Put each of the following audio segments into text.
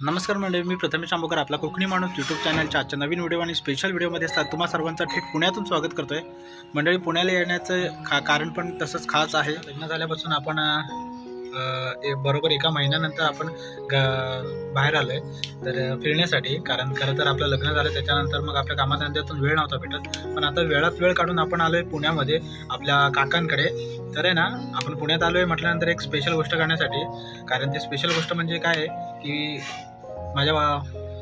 नमस्कार मंडळी मी प्रथमेश आंबोकर आपला कोकणी माणूस यूट्यूब चॅनलच्या आजच्या नवीन व्हिडिओ आणि स्पेशल व्हिडिओमध्ये असतात तुम्हा सर्वांचं थेट पुण्यातून स्वागत करतो आहे मंडळी पुण्याला येण्याचं खा कारण पण तसंच खास आहे. लग्न झाल्यापासून आपण बरोबर एका महिन्यानंतर आपण ग बाहेर आलो आहे तर फिरण्यासाठी कारण खरं तर आपलं लग्न झालं त्याच्यानंतर मग आपल्या कामाधंद्यातून वेळ नव्हता भेटत. पण आता वेळात वेळ काढून आपण आलो आहे पुण्यामध्ये आपल्या काकांकडे. तर आहे ना आपण पुण्यात आलो आहे म्हटल्यानंतर एक स्पेशल गोष्ट करण्यासाठी कारण ते स्पेशल गोष्ट म्हणजे काय आहे की माझ्या बा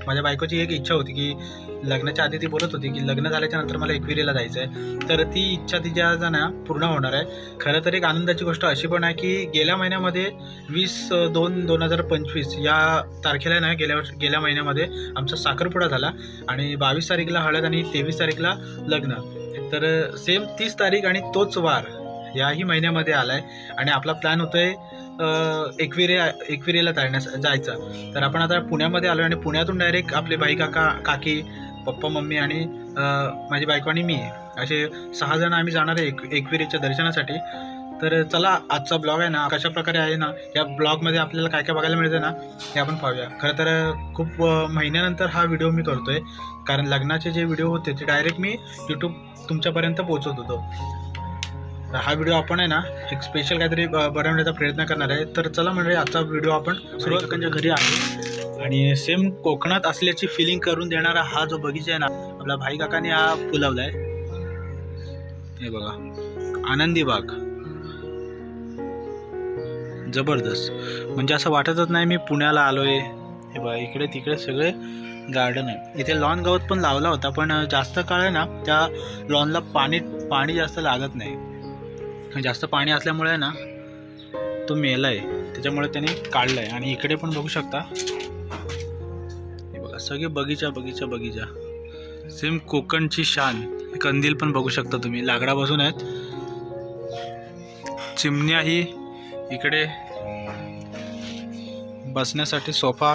माझ्या बायकोची एक इच्छा होती की लग्नाच्या आधी ती बोलत होती की लग्न झाल्याच्यानंतर मला एकविरीला जायचं आहे तर ती इच्छा तिच्या आज ना पूर्ण होणार आहे. खरं तर एक आनंदाची गोष्ट अशी पण आहे की गेल्या महिन्यामध्ये वीस दोन दोन हजार पंचवीस या तारखेला ना गेल्या वर्ष गेल्या महिन्यामध्ये आमचा साखरपुडा झाला आणि बावीस तारीखला हळद आणि तेवीस तारीखला लग्न. तर सेम तीस तारीख आणि तोच वार याही महिन्यामध्ये आला आहे आणि आपला प्लॅन होतो आहे एकविरे एकविरेला जाण्यास जायचा. तर आपण आता पुण्यामध्ये आलो आणि पुण्यातून डायरेक्ट आपले बाई काका काकी पप्पा मम्मी आणि माझी बायको आणि मी. असे सहा जण आम्ही जाणार आहे एक एकविरेच्या दर्शनासाठी. तर चला आजचा ब्लॉग आहे ना कशा प्रकारे आहे ना या ब्लॉगमध्ये आपल्याला काय काय बघायला मिळतं ना हे आपण पाहूया. खरं तर खूप महिन्यानंतर हा व्हिडिओ मी करतो आहे कारण लग्नाचे जे व्हिडिओ होते ते डायरेक्ट मी यूट्यूब तुमच्यापर्यंत पोहोचवत होतो. तर हा व्हिडिओ आपण आहे ना एक स्पेशल काहीतरी ब- बनवण्याचा प्रयत्न करणार आहे. तर चला म्हणजे आजचा व्हिडिओ आपण सुरुवात घरी आहे आणि सेम कोकणात असल्याची फिलिंग करून देणारा हा जो बगीचा आहे ना आपला भाई काकाने हा फुलवलाय. हे बघा आनंदी बाग. जबरदस्त. म्हणजे असं वाटतच नाही मी पुण्याला आलोय. हे बघा इकडे तिकडे सगळे गार्डन आहे इथे लॉन गवत पण लावला होता पण जास्त काळ आहे ना त्या लॉनला पाणी पाणी जास्त लागत नाही. जास्त पाणी असल्यामुळे ना तो मेला आहे त्याच्यामुळे त्याने काढला आहे आणि इकडे पण बघू शकता. हे बघा सगळे बगीचा बगीचा बगीचा. सेम कोकणची शान. कंदील पण बघू शकता तुम्ही. लाकडापासून आहेत. चिमण्याही इकडे बसण्यासाठी सोफा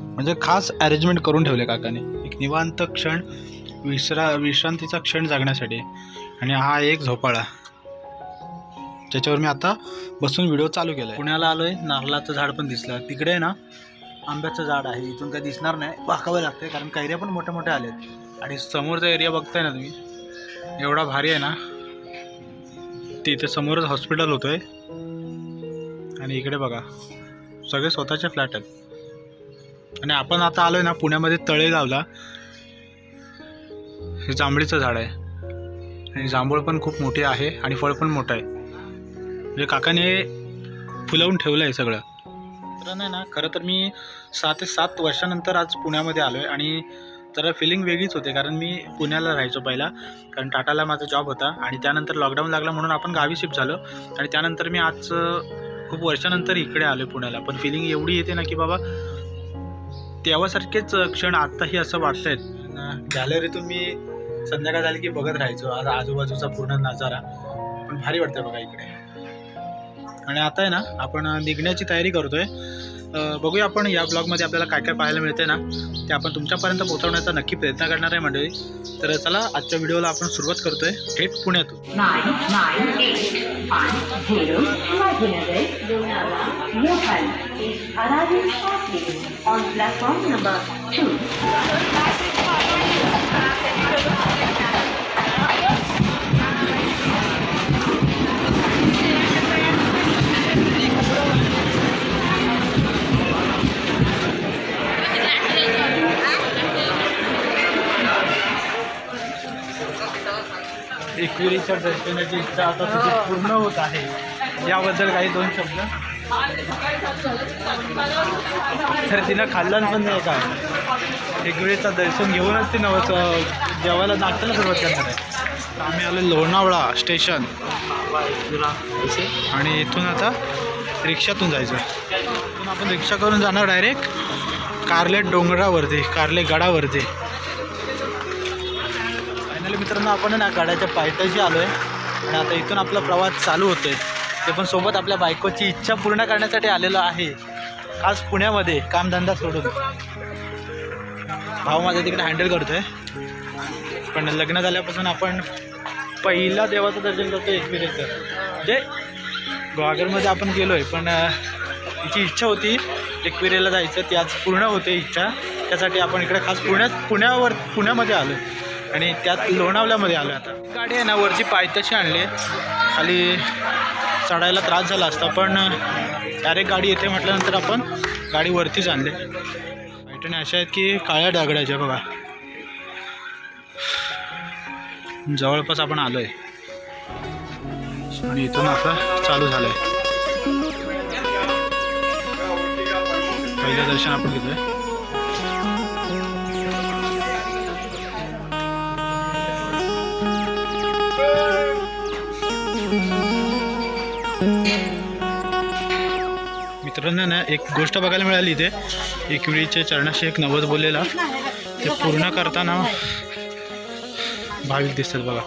म्हणजे खास अरेंजमेंट करून ठेवले काकाने. एक निवांत क्षण विश्रा विश्रांतीचा क्षण जगण्यासाठी. आणि हा एक झोपाळा. ज्याच्यावर मी आता बसून व्हिडिओ चालू केला पुण्याला आलोय नारळाचं झाड पण दिसलं. तिकडे आहे ना आंब्याचं झाड आहे. इथून काही दिसणार नाही. बाकावं लागतंय कारण कैऱ्या पण मोठ्या मोठ्या आल्यात आणि समोरचा एरिया बघताय ना तुम्ही एवढा भारी आहे ना. तिथे समोरच हॉस्पिटल होतंय. आणि इकडे बघा सगळे स्वतःचे फ्लॅट आहेत. आणि आपण आता आलोय ना पुण्यामध्ये तळेगावला. हे जांभळीचं झाड आहे. आणि जांभूळ पण खूप मोठी आहे आणि फळ पण मोठं आहे. म्हणजे काकाने फुलवून ठेवलं आहे सगळं. तर नाही ना खरं तर मी सहा ते सात वर्षानंतर आज पुण्यामध्ये आलो आहे आणि जरा फिलिंग वेगळीच होते कारण मी पुण्याला राहायचो पहिला कारण टाटाला माझा जॉब होता आणि त्यानंतर लॉकडाऊन लागला म्हणून आपण गावी शिफ्ट झालो आणि त्यानंतर मी आज खूप वर्षानंतर इकडे आलो आहे पुण्याला. पण फिलिंग एवढी येते ना की बाबा तेव्हासारखेच क्षण आत्ताही असं वाटत आहेत गॅलरीतून मी संध्याकाळ झाली की बघत राहायचो. आज आजूबाजूचा पूर्ण नजारा. पण भारी वाटतं बघा इकडे. आणि आता आहे ना आपण निघण्याची तयारी करतोय. आहे बघूया आपण या ब्लॉगमध्ये आपल्याला काय काय पाहायला मिळते ना ते आपण तुमच्यापर्यंत पोहोचवण्याचा नक्की प्रयत्न करणार आहे मंडळी. तर चला आजच्या व्हिडिओला आपण सुरुवात करतोय. थेट पुण्यातून. एकविरीच्या दर्शनाची इच्छा आता तुझी पूर्ण होत आहे. याबद्दल काही दोन शब्द? तर तिनं खाल्लं पण नाही काय एकविरीचं दर्शन घेऊनच ती नवस जेवायला नाश्त्याला सुरुवात करणार आहे. आम्ही आलो लोणावळा स्टेशन. आणि इथून आता रिक्षातून जायचं. इथून आपण रिक्षा करून जाणार डायरेक्ट कारले डोंगरावरती कारले गडावरती. फायनली मित्रांनो आपण ना गाड्याच्या पायथ्याशी आलो आहे आणि आता इथून आपला प्रवास चालू होतोय. ते पण सोबत आपल्या बायकोची इच्छा पूर्ण करण्यासाठी आलेलो आहे. खास पुण्यामध्ये कामधंदा सोडून. भाऊ माझा तिकडे हँडल करतो आहे पण लग्न झाल्यापासून आपण पहिला देवाचं दर्शन करतो एकविरेचं म्हणजे ग्वागरमध्ये आपण गेलो आहे पण तिची इच्छा होती एकविरेला जायचं. ती आज पूर्ण होते इच्छा. त्यासाठी आपण इकडे खास पुण्यात पुण्यावर पुण्यामध्ये आलो आणि त्यात लोणावल्यामध्ये आलो आता. गाडी आहे ना वरची पायथ्याशी आणली खाली चढायला त्रास झाला असता पण डायरेक्ट गाडी येते म्हटल्यानंतर आपण गाडी वरतीच आणली. पैठणी अशा आहेत की काळ्या डागड्याच्या बघा. जवळपास आपण आलो आहे आणि इथून आता चालू झालं आहे पहिलं दर्शन आपण घेतोय. मित्रांनो ना एक गोष्ट बघायला मिळाली इथे. एकविळीच्या चरणाशी एक नवस बोललेला. ते पूर्ण करताना भाविक दिसतात बघा.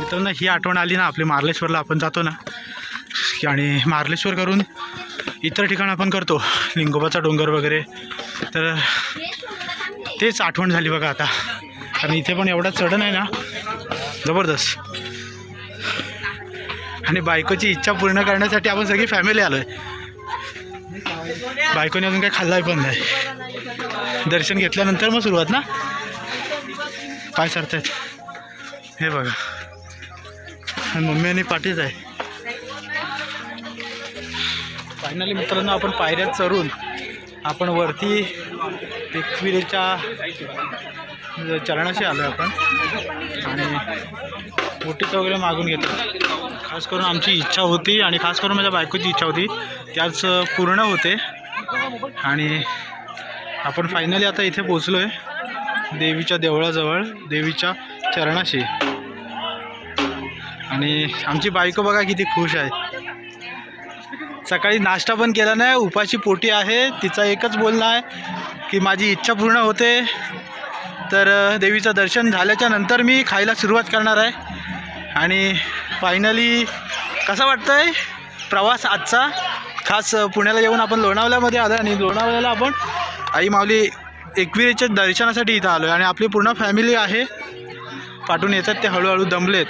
मित्रांनो ही आठवण आली ना आपली मार्लेश्वरला आपण जातो ना. आणि मार्लेश्वर करून इतर ठिकाण आपण करतो. लिंगोबाचा डोंगर वगैरे. तर तेच आठवण झाली बघा आता. कारण इथे पण एवढा चढण आहे ना. जबरदस्त. आणि बायकोची इच्छा पूर्ण करण्यासाठी आपण सगळी फॅमिली आलो आहे बायकोने अजून काही खाल्लाय पण नाही. दर्शन घेतल्यानंतर मग सुरुवात ना? पाय सरतायत हे बघा. आणि मम्मी आणि पाठीच आहे. फायनली मित्रांनो आपण पायऱ्यात चढून आपण वरती एकविरेच्या चरणाशी आलो आपण. आणि बोटीचं वगैरे मागून घेतो खास करून आमची इच्छा होती आणि खास करून माझ्या बायकोची इच्छा होती. त्याच पूर्ण होते. आणि आपण फायनली आता इथे पोचलो आहे देवीच्या देवळाजवळ देवीच्या चरणाशी. आणि आमची बायको बघा किती खुश आहे. सकाळी नाश्ता पण केला नाही उपाशी पोटी आहे तिचा एकच बोलणं आहे की माझी इच्छा पूर्ण होते. तर देवीचं दर्शन झाल्याच्यानंतर मी खायला सुरुवात करणार आहे. आणि फायनली कसं वाटतं आहे प्रवास आजचा? खास पुण्याला येऊन आपण लोणावल्यामध्ये आलो आणि लोणावल्याला आपण आई माऊली एकविरेच्या दर्शनासाठी इथं आलो आहे आणि आपली पूर्ण फॅमिली आहे. पाठून येतात ते हळूहळू दमलेत.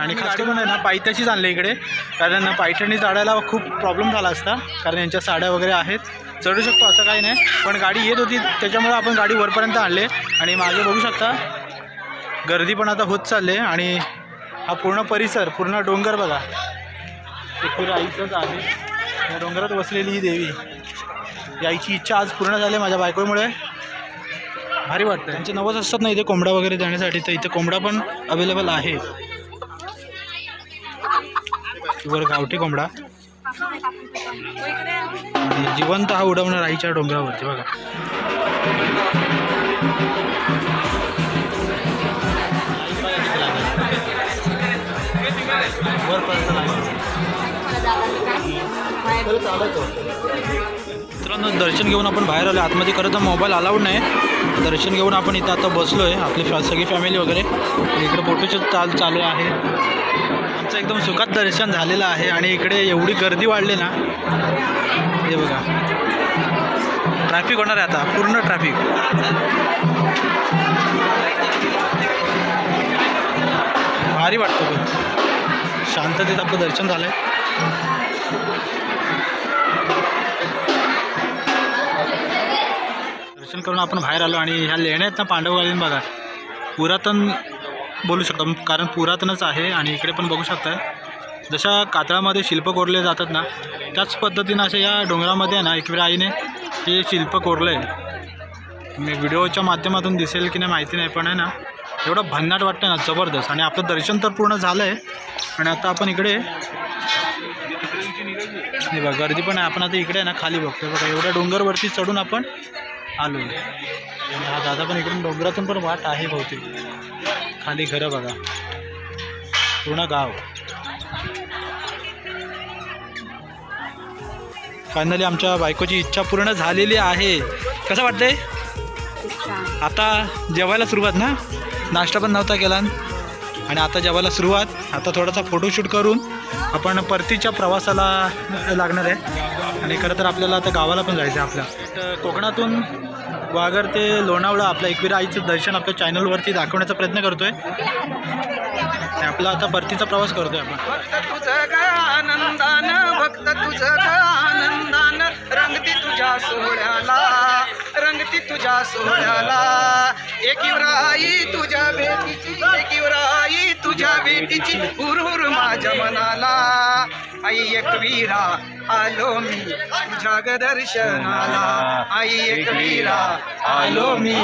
आणि खास करून आहे ना पायथ्याशीच आणले इकडे. कारण पायथ्यानी चढायला खूप प्रॉब्लेम झाला असता. कारण यांच्या साड्या वगैरे आहेत. चढू शकतो असं काही नाही. पण गाडी येत होती त्याच्यामुळे आपण गाडी वरपर्यंत आणले. आणि मागे बघू शकता गर्दी पण आता होत चालले आणि हा पूर्ण परिसर पूर्ण डोंगर बघा. एकूण आईचंच आहे. या डोंगरात बसलेली ही देवी. या आईची इच्छा आज पूर्ण झाली माझ्या बायकोमुळे. भारी वाटतं त्यांचे नवस असतात ना इथे कोंबडा वगैरे देण्यासाठी तर इथे कोंबडा पण अवेलेबल आहे. वर गावठी कोंबडा. आणि जिवंत हा उडवणार आईच्या डोंगरावरती बघा. मित्रांनो दर्शन घेऊन आपण बाहेर आलो आतमध्ये खरं तर मोबाईल अलाउड नाही. दर्शन घेऊन आपण इथं आता बसलो आहे आपली फॅ सगळी फॅमिली वगैरे. इकडे फोटोचे चाल चालू आहे. देवाचं एकदम सुखात दर्शन झालेलं आहे आणि इकडे एवढी गर्दी वाढली ना हे बघा. ट्रॅफिक होणार आहे आता पूर्ण ट्रॅफिक. भारी वाटतं पण. शांततेत आपलं दर्शन झालं आहे दर्शन करून आपण बाहेर आलो आणि ह्या लेण्या आहेत ना पांडवकालीन बघा. पुरातन बोलू शकता. कारण पुरातनच आहे आणि इकडे पण बघू शकता जशा कातळामध्ये शिल्प कोरले जातात ना त्याच पद्धतीनं अशा या डोंगरामध्ये आहे ना एकवेळा आईने हे शिल्प कोरलं आहे मी व्हिडिओच्या माध्यमातून दिसेल की नाही माहिती नाही पण आहे ना एवढं भन्नाट वाटतं ना जबरदस्त. आणि आपलं दर्शन तर पूर्ण झालं आहे आणि आता आपण इकडे नाही बघा गर्दी पण आहे. आपण आता इकडे आहे ना खाली बघतो बघा एवढ्या डोंगरवरती चढून आपण आलो हा दादा पण इकडून डोंगरातून पण वाट आहे बहुतेक. खाली घरं बघा. पूर्ण गाव. फायनली आमच्या बायकोची इच्छा पूर्ण झालेली आहे. कसं वाटतंय? आता जेवायला सुरुवात ना? नाश्ता पण नव्हता केला. आणि आता जेवायला सुरुवात. आता थोडासा फोटोशूट करून आपण परतीच्या प्रवासाला लागणार आहे. आणि खरं तर आपल्याला आता गावाला पण जायचं आहे आपल्या. कोकणातून वाघर ते लोणावळा आपलं एकविरा आईचं दर्शन आपल्या चॅनलवरती दाखवण्याचा प्रयत्न करतोय. आणि आपला आता परतीचा प्रवास करतोय आपण. भक्त तुझं आनंदान भक्त तुझं आनंदान रंगती तुझ्या सोहळ्याला रंगती तुझ्या सोहळ्याला. एक आई तुझ्या भेटीची एक आई तुझ्या भेटीची हुरहुर माझ्या मनाला. आई एकवीरा आलो मी तुझ्या ग दर्शनाला आई एकवीरा आलो मी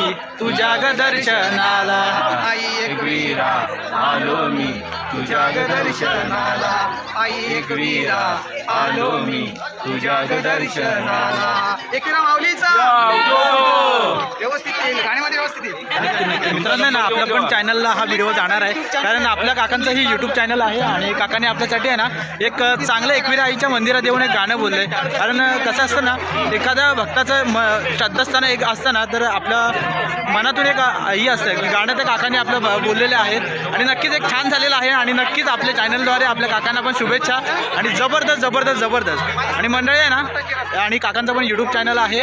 तुझ्या ग दर्शनाला आई एकवीरा आलो मी तुझ्या ग दर्शनाला आई एकवीरा आलो मी तुझ्या ग दर्शनाला एकवीरा माऊलीचा व्यवस्थित येईल गाण्यामध्ये व्यवस्थित येईल मित्रांनो ना आपल्या पण चॅनलला हा व्हिडिओ जाणार आहे. कारण आपल्या काकांचंही यूट्यूब चॅनल आहे आणि काकाने आपल्यासाठी आहे ना एक चांगलं एकविरा आईच्या मंदिरात येऊन गाणं बोललंय कारण कसं असतं ना एखाद्या भक्ताचं म श्रद्धास्थान एक असतं ना तर आपल्या मनातून एक ही असतं की गाणं त्या काकाने आपलं बोललेले आहेत. आणि नक्कीच एक छान झालेलं आहे आणि नक्कीच आपल्या चॅनलद्वारे आपल्या काकांना पण शुभेच्छा आणि जबरदस्त जबरदस्त जबरदस्त. आणि मंडळी आहे ना आणि काकांचं पण यूट्यूब चॅनल आहे.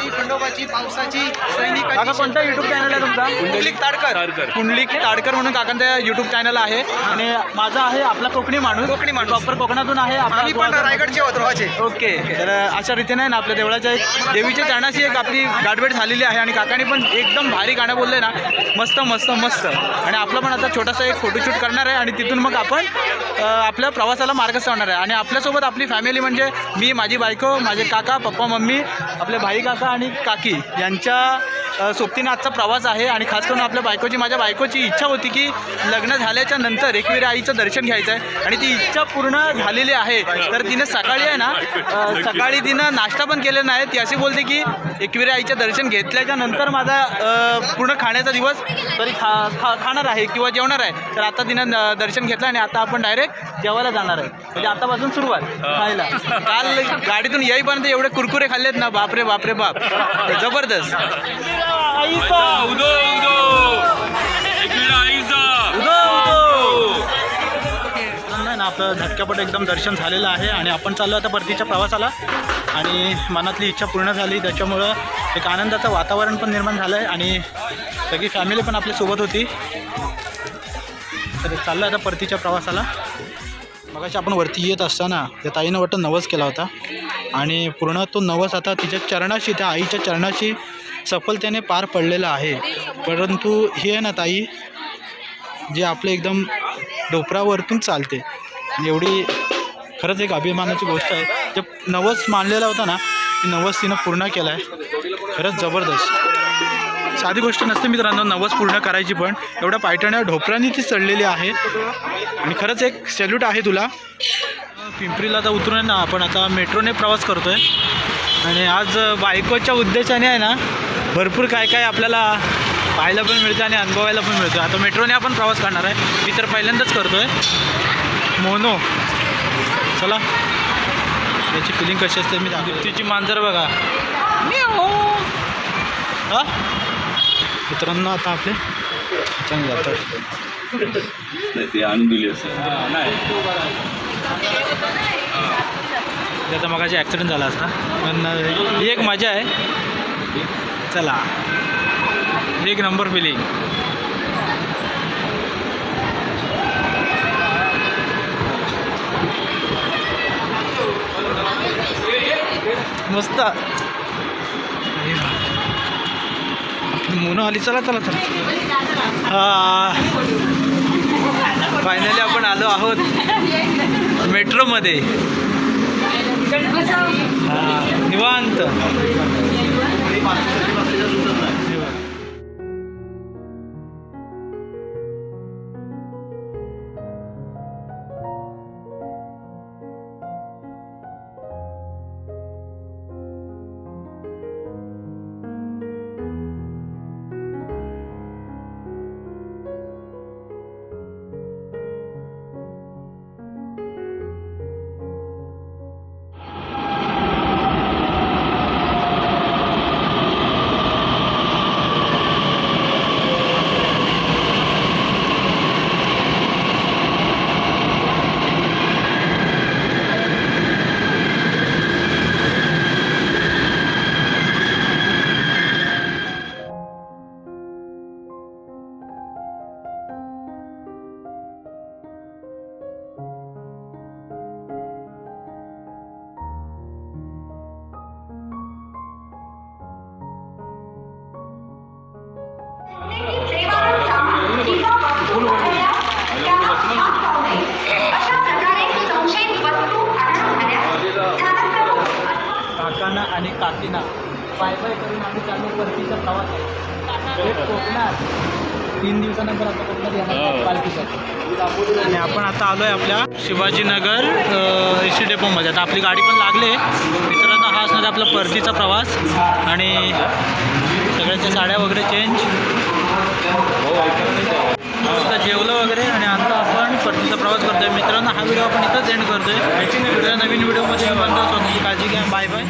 गणपतीची एकवीची खंडोबाची पावसाची सैनिकाची काका कोणता यूट्यूब चॅनल आहे तुमचा? कुंडलिक ताडकर. कुंडलिक ताडकर म्हणून काकांचा युट्यूब चॅनल आहे. आणि माझा आहे आपला कोकणी माणूस. कोकणी माणूस. प्रॉपर कोकणातून आहे आपला आम्ही पण रायगडचे रोहाचे ओके. तर अशा रीतीने ना आपल्या देवळाच्या एक देवीच्या चरणाशी एक आपली गाठभेट झालेली आहे. आणि काकाने पण एकदम भारी गाणं बोलले ना मस्त मस्त मस्त. आणि आपला पण आता छोटासा एक फोटोशूट करणार आहे. आणि तिथून मग आपण अ, आपल्या प्रवासाला मार्गस्थ होणार आहे. आणि आपल्यासोबत आपली फॅमिली म्हणजे मी माझी बायको माझे काका पप्पा मम्मी आपले भाई काका आणि काकी यांच्या सोबतीनं सोबतीने आजचा प्रवास आहे आणि खास करून आपल्या बायकोची माझ्या बायकोची इच्छा होती की लग्न झाल्याच्यानंतर एकविरा आईचं दर्शन घ्यायचं आहे. आणि ती इच्छा पूर्ण झालेली आहे. तर तिने सकाळी आहे ना सकाळी तिनं नाश्ता पण केलेला नाही ती अशी बोलते की एकविरा आईचं दर्शन घेतल्याच्या नंतर माझा पूर्ण खाण्याचा दिवस तरी खा खा खाणार आहे किंवा जेवणार आहे. तर आता तिनं दर्शन घेतलं आणि आता आपण डायरेक्ट जेवायला जाणार आहे. म्हणजे आतापासून सुरुवात खायला. काल गाडीतून येईपर्यंत एवढे कुरकुरे खाल्लेत ना बापरे बापरे बाप. जबरदस्त. आपलं झटक्यापट एकदम दर्शन झालेलं आहे आणि आपण चाललो आता परतीच्या प्रवासाला. आणि मनातली इच्छा पूर्ण झाली. त्याच्यामुळं एक आनंदाचं वातावरण पण निर्माण झालं आहे आणि सगळी फॅमिली पण आपल्यासोबत होती. तर चाललं आता परतीच्या प्रवासाला. मगाशी आपण वरती येत असताना त्या ताईनं वाटतं नवस केला होता. आणि पूर्ण तो नवस आता तिच्या चरणाशी त्या आईच्या चरणाशी सफलतेने पार पडलेला आहे. परंतु हे आहे ना ताई जे आपले एकदम डोपरावरतून चालते. एवढी खरंच एक अभिमानाची गोष्ट आहे. जे नवस मानलेला होता ना ती नवस तिनं पूर्ण केला आहे खरंच जबरदस्त. साधी गोष्ट नसते मित्रांनो नवस पूर्ण करायची पण. एवढ्या पायटण्या ढोपरांनी ती चढलेली आहे. आणि खरंच एक सॅल्यूट आहे तुला. पिंपरीला आता उतरून ना आपण आता मेट्रोने प्रवास करतो आहे आणि आज बायकोच्या उद्देशाने आहे ना भरपूर काय काय आपल्याला पाहायला पण मिळतं आणि अनुभवायला पण मिळतं. आता मेट्रोने आपण प्रवास करणार आहे. मी तर पहिल्यांदाच करतो आहे मोनो चला. याची फिलिंग कशी असते? मी तिची मांजर बघा. हा? मित्रांनो आता आपले चांगले जातात. ते आणून दिली असं त्याचा मगाशी ॲक्सिडेंट झाला असता. पण ही एक मजा आहे. चला. एक नंबर फिलिंग मस्त. मुना आली. चला चला चला. फायनली आपण आलो आहोत मेट्रोमध्ये. हा, निवांत. काकीना बाय बाय करून आम्ही चाललो परतीचा प्रवास आहे कोकणात तीन दिवसानंतर आता कोकणात येणार हो. पालखीसाठी. आणि आपण आता आलो आहे आपल्या शिवाजीनगर एस टी डेपोमध्ये. आता आपली गाडी पण लागली. आहे मित्रांनो हा असणार आहे आपला परतीचा प्रवास. आणि सगळ्यांच्या साड्या वगैरे चेंज मस्त जेवलं वगैरे. आणि आता आपण परतीचा प्रवास करतोय. मित्रांनो हा व्हिडिओ आपण इथंच एंड करतोय. पुढल्या नवीन व्हिडिओमध्ये बनतो स्वतःची काळजी घ्या. Bye bye